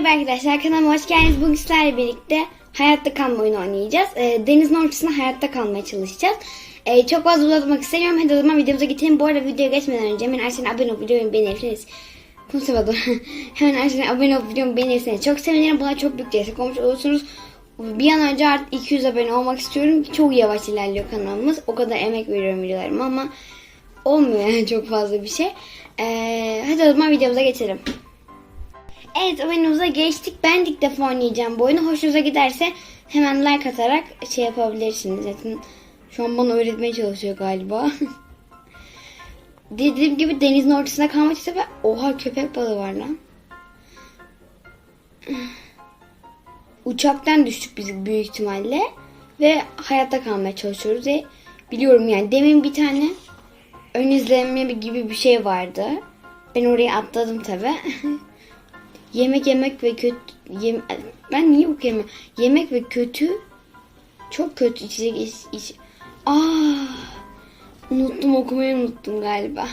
Merhaba arkadaşlar kanalıma hoş geldiniz. Bugün sizlerle birlikte hayatta kalma oyunu oynayacağız. Ee, denizin ortasında hayatta kalmaya çalışacağız. Ee, çok fazla uzatmak istemiyorum. Hadi o zaman videomuza geçelim. Bu arada videoya geçmeden önce hemen aşağıdan abone olup videoyu beğenirseniz. Konuşamadım. hemen aşağıdan abone olup videomu beğenirseniz çok sevinirim. Buna çok büyük destek olmuş olursunuz. Bir an önce artık 200 abone olmak istiyorum. Çok yavaş ilerliyor kanalımız. O kadar emek veriyorum videolarıma ama olmuyor yani çok fazla bir şey. Ee, hadi o zaman videomuza geçelim. Evet oyunumuza geçtik. Ben ilk defa oynayacağım bu oyunu. Hoşunuza giderse hemen like atarak şey yapabilirsiniz. Zaten şu an bana öğretmeye çalışıyor galiba. Dediğim gibi denizin ortasında kalmak istiyor ve oha köpek balığı var lan. Uçaktan düştük biz büyük ihtimalle ve hayatta kalmaya çalışıyoruz ve biliyorum yani demin bir tane ön izleme gibi bir şey vardı. Ben oraya atladım tabi. yemek yemek ve kötü yem, ben niye okuyamıyorum? Yemek ve kötü çok kötü içecek iç. Aa, unuttum okumayı unuttum galiba.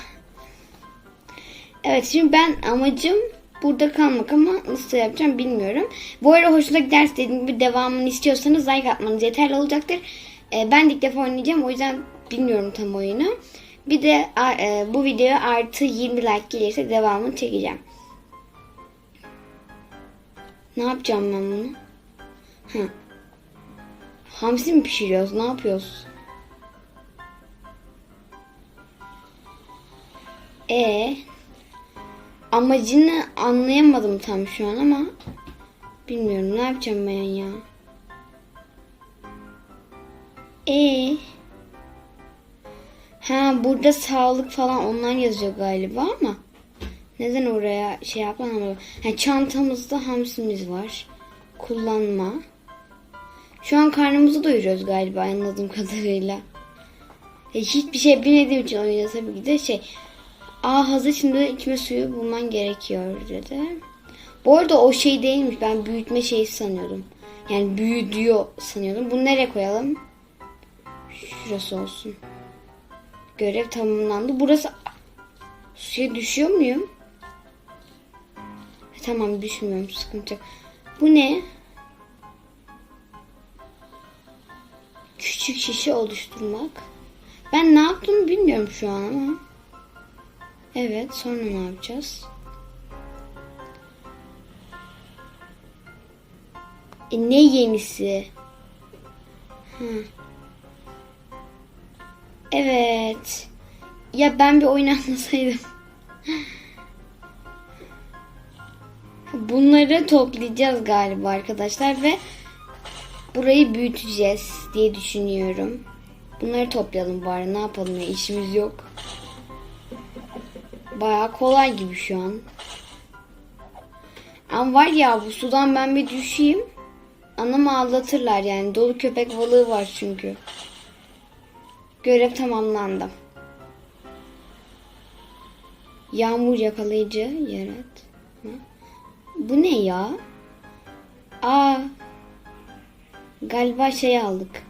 Evet şimdi ben amacım burada kalmak ama nasıl yapacağım bilmiyorum. Bu arada hoşuna giderse dediğim gibi devamını istiyorsanız like atmanız yeterli olacaktır. Ee, ben ilk defa oynayacağım o yüzden bilmiyorum tam oyunu. Bir de e, bu videoya artı 20 like gelirse devamını çekeceğim. Ne yapacağım ben bunu? Hı. Hamsi mi pişiriyoruz? Ne yapıyoruz? E amacını anlayamadım tam şu an ama bilmiyorum ne yapacağım ben ya. E Ha burada sağlık falan onlar yazıyor galiba ama neden oraya şey yapmadım? Ha, çantamızda hamsimiz var. Kullanma. Şu an karnımızı doyuruyoruz galiba anladığım kadarıyla. E, hiçbir şey bilmediğim için oyunda tabii ki de şey. Aa hazır şimdi içme suyu bulman gerekiyor dedi. Bu arada o şey değilmiş. Ben büyütme şeyi sanıyordum. Yani büyüdüyor sanıyordum. Bunu nereye koyalım? Şurası olsun. Görev tamamlandı. Burası suya düşüyor muyum? Tamam düşmüyorum sıkıntı yok. Bu ne? Küçük şişe oluşturmak. Ben ne yaptığımı bilmiyorum şu an ama. Evet sonra ne yapacağız? E, ne yenisi? Hı. Evet. Ya ben bir oyun anlasaydım. Bunları toplayacağız galiba arkadaşlar ve burayı büyüteceğiz diye düşünüyorum. Bunları toplayalım bari ne yapalım ya işimiz yok. Baya kolay gibi şu an. Ama var ya bu sudan ben bir düşeyim. Anamı ağlatırlar yani. Dolu köpek balığı var çünkü. Görev tamamlandı. Yağmur yakalayıcı yarat. Bu ne ya? Aa. Galiba şey aldık.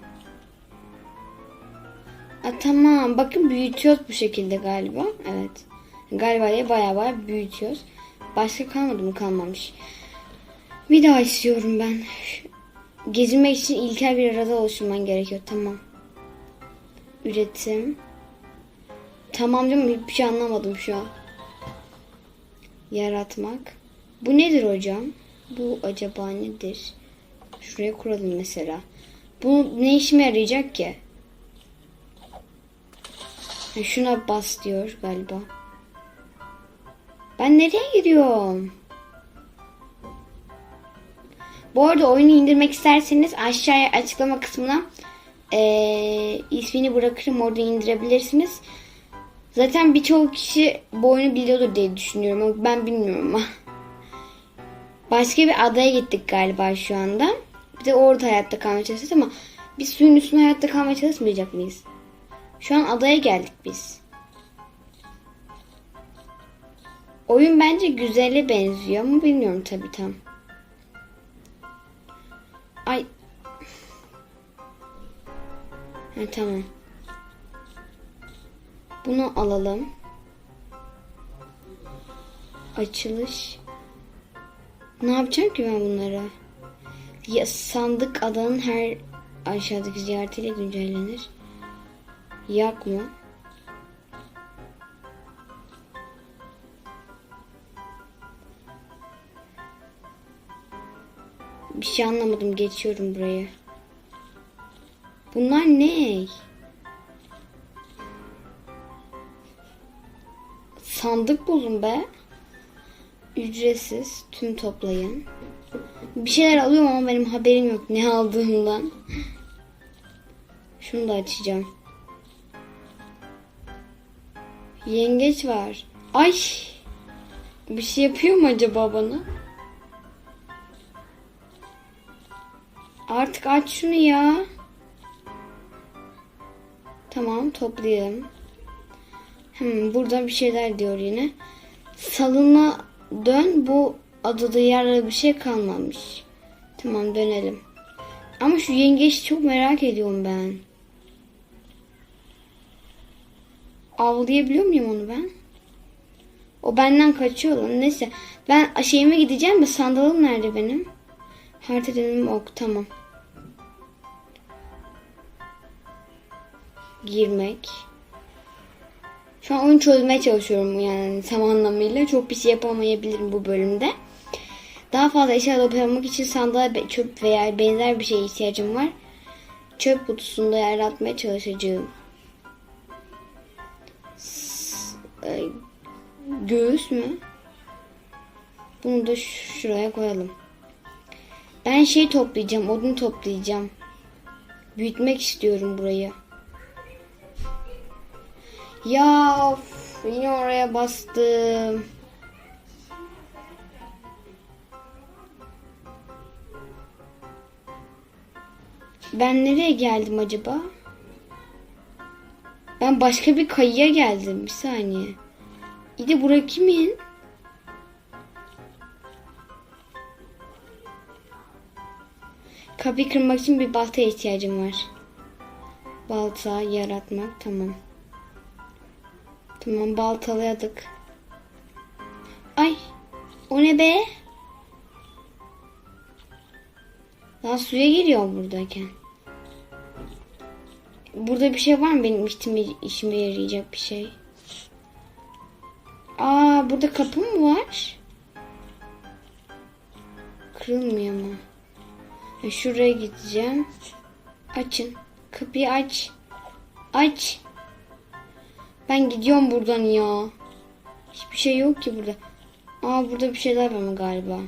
Aa, tamam. Bakın büyütüyoruz bu şekilde galiba. Evet. Galiba ya baya baya büyütüyoruz. Başka kalmadı mı? Kalmamış. Bir daha istiyorum ben. Gezinmek için ilkel bir arada oluşturman gerekiyor. Tamam. Üretim. Tamam mi? Hiçbir şey anlamadım şu an. Yaratmak. Bu nedir hocam? Bu acaba nedir? Şuraya kuralım mesela. Bu ne işime yarayacak ki? Şuna bas diyor galiba. Ben nereye gidiyorum? Bu arada oyunu indirmek isterseniz aşağıya açıklama kısmına e, ismini bırakırım orada indirebilirsiniz. Zaten birçok kişi bu oyunu biliyordur diye düşünüyorum ama ben bilmiyorum ama. Başka bir adaya gittik galiba şu anda. Bir de orada hayatta kalmaya çalışacağız ama biz suyun üstünde hayatta kalmaya çalışmayacak mıyız? Şu an adaya geldik biz. Oyun bence güzele benziyor ama bilmiyorum tabi tam. Ay. Ha, tamam. Bunu alalım. Açılış. Ne yapacağım ki ben bunlara? Ya sandık adanın her aşağıdaki ziyaretiyle güncellenir. Yak mı? Bir şey anlamadım. Geçiyorum buraya. Bunlar ne? Sandık bulun be. Ücretsiz. Tüm toplayın. Bir şeyler alıyorum ama benim haberim yok ne aldığımdan. Şunu da açacağım. Yengeç var. Ay! Bir şey yapıyor mu acaba bana? Artık aç şunu ya. Tamam toplayalım. Hmm, burada bir şeyler diyor yine. Salına dön bu adada yararlı bir şey kalmamış. Tamam dönelim. Ama şu yengeç çok merak ediyorum ben. Avlayabiliyor muyum onu ben? O benden kaçıyor lan. Neyse. Ben şeyime gideceğim de sandalım nerede benim? Harita dönemi ok. Tamam. Girmek. Şu an oyunu çözmeye çalışıyorum yani tam anlamıyla. Çok bir şey yapamayabilirim bu bölümde. Daha fazla eşya toplamak için sandığa çöp veya benzer bir şeye ihtiyacım var. Çöp kutusunda yer atmaya çalışacağım. Göğüs mü? Bunu da şuraya koyalım. Ben şey toplayacağım, odun toplayacağım. Büyütmek istiyorum burayı. Ya of, yine oraya bastım. Ben nereye geldim acaba? Ben başka bir kayıya geldim. Bir saniye. İyi de kimin? Kapıyı kırmak için bir baltaya ihtiyacım var. Balta yaratmak tamam. Tamam baltalayadık. Ay o ne be? Daha suya giriyor buradayken. Burada bir şey var mı benim işime, işime yarayacak bir şey? Aa burada kapı mı var? Kırılmıyor mu? Şuraya gideceğim. Açın. Kapıyı aç. Aç. Ben gidiyorum buradan ya. Hiçbir şey yok ki burada. Aa burada bir şeyler var mı galiba?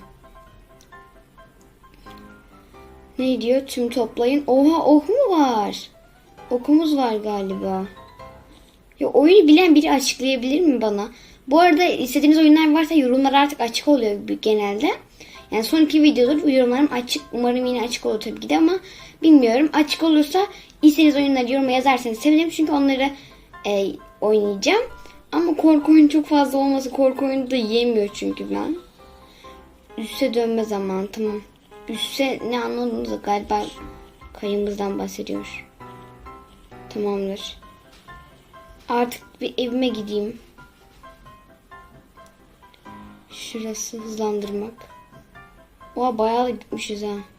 Ne diyor? Tüm toplayın. Oha ok mu var? Okumuz var galiba. Ya oyunu bilen biri açıklayabilir mi bana? Bu arada istediğiniz oyunlar varsa yorumlar artık açık oluyor genelde. Yani son iki videodur yorumlarım açık. Umarım yine açık olur tabii ki de ama bilmiyorum. Açık olursa istediğiniz oyunları yoruma yazarsanız sevinirim. Çünkü onları e, oynayacağım. Ama korku oyunu çok fazla olması korku oyunu da yemiyor çünkü ben. Üste dönme zamanı tamam. Üste ne anladınız galiba kayımızdan bahsediyor. Tamamdır. Artık bir evime gideyim. Şurası hızlandırmak. Oha bayağı gitmişiz ha.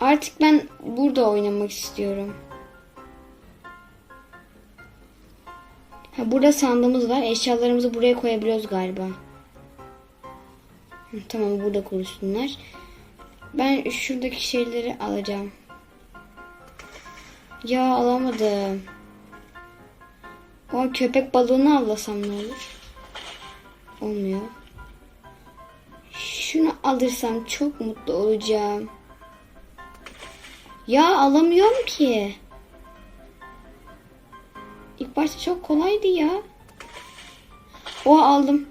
Artık ben burada oynamak istiyorum. Ha, burada sandığımız var. Eşyalarımızı buraya koyabiliyoruz galiba. Tamam burada konuşsunlar. Ben şuradaki şeyleri alacağım. Ya alamadım. O köpek balığını avlasam ne olur? Olmuyor. Şunu alırsam çok mutlu olacağım. Ya alamıyorum ki. İlk başta çok kolaydı ya. O aldım.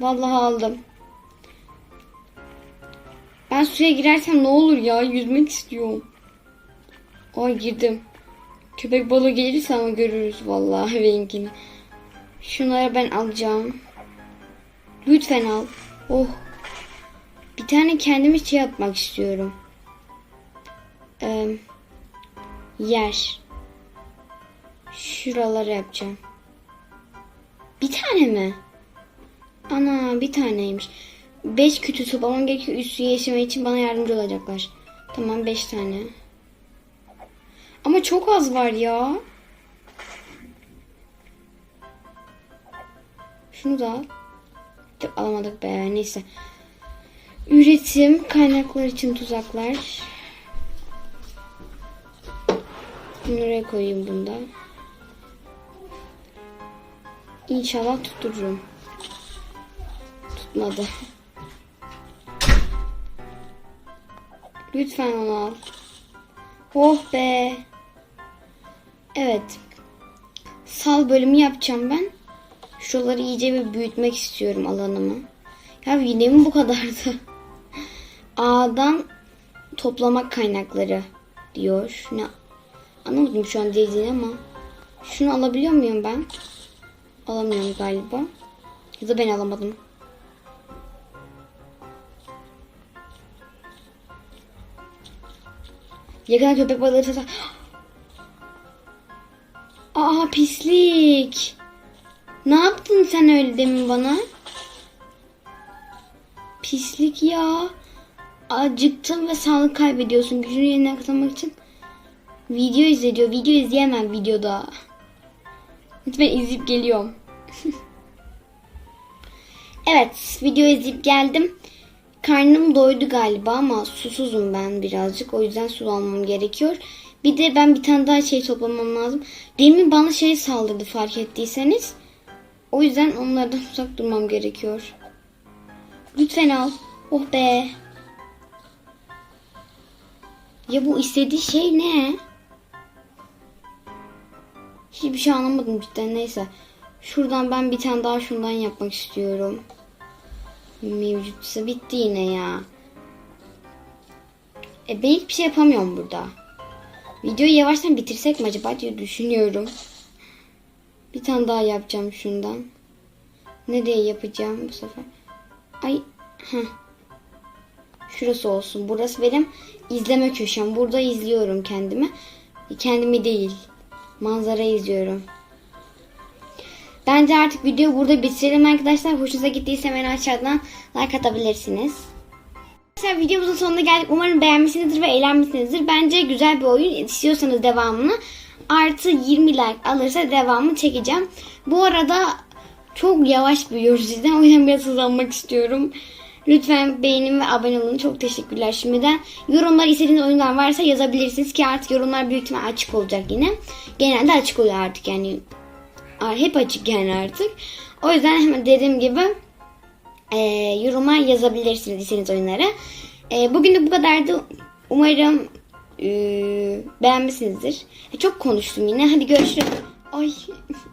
Vallahi aldım. Ben suya girersem ne olur ya? Yüzmek istiyorum. Ay girdim. Köpek balığı gelirse ama görürüz vallahi benimkini. Şunları ben alacağım. Lütfen al. Oh. Bir tane kendime şey yapmak istiyorum. Ee, yer. Şuraları yapacağım. Bir tane mi? Ana bir taneymiş. Beş kütü toplamam gerekiyor. Üstü yaşama için bana yardımcı olacaklar. Tamam beş tane. Ama çok az var ya. Şunu da alamadık be neyse. Üretim kaynaklar için tuzaklar. Oraya koyayım bunda. İnşallah tuttururum. Tutmadı. Lütfen onu al. Oh be. Evet. Sal bölümü yapacağım ben. Şuraları iyice bir büyütmek istiyorum alanımı. Ya yine mi bu kadardı? A'dan toplamak kaynakları diyor. Ne anlamadım şu an dediğini ama. Şunu alabiliyor muyum ben? Alamıyorum galiba. Ya da ben alamadım. Yakına köpek balığı sesi. Aa pislik. Ne yaptın sen öyle demin bana? Pislik ya. Acıktın ve sağlık kaybediyorsun. Gücünü yeniden kazanmak için video izlediyor. Video izleyemem videoda. Lütfen izleyip geliyorum. evet video izleyip geldim. Karnım doydu galiba ama susuzum ben birazcık. O yüzden su almam gerekiyor. Bir de ben bir tane daha şey toplamam lazım. Demin bana şey saldırdı fark ettiyseniz. O yüzden onlardan uzak durmam gerekiyor. Lütfen al. Oh be. Ya bu istediği şey ne? Hiçbir şey anlamadım cidden neyse. Şuradan ben bir tane daha şundan yapmak istiyorum. Mevcutsa bitti yine ya. E ben hiçbir şey yapamıyorum burada. Videoyu yavaştan bitirsek mi acaba diye düşünüyorum. Bir tane daha yapacağım şundan. Nereye yapacağım bu sefer? Ay. Heh. Şurası olsun. Burası benim izleme köşem. Burada izliyorum kendimi. Kendimi değil. Manzara izliyorum. Bence artık videoyu burada bitirelim arkadaşlar. Hoşunuza gittiyse hemen aşağıdan like atabilirsiniz. Arkadaşlar videomuzun sonuna geldik. Umarım beğenmişsinizdir ve eğlenmişsinizdir. Bence güzel bir oyun. İstiyorsanız devamını artı 20 like alırsa devamını çekeceğim. Bu arada çok yavaş büyüyoruz sizden. O yüzden biraz hızlanmak istiyorum. Lütfen beğenin ve abone olun. Çok teşekkürler şimdiden. Yorumlar istediğiniz oyunlar varsa yazabilirsiniz ki artık yorumlar büyük ihtimal açık olacak yine. Genelde açık oluyor artık yani. Hep açık yani artık. O yüzden hemen dediğim gibi e, yoruma yazabilirsiniz istediğiniz oyunları. E, bugün de bu kadardı. Umarım e, beğenmişsinizdir. E, çok konuştum yine. Hadi görüşürüz. Ay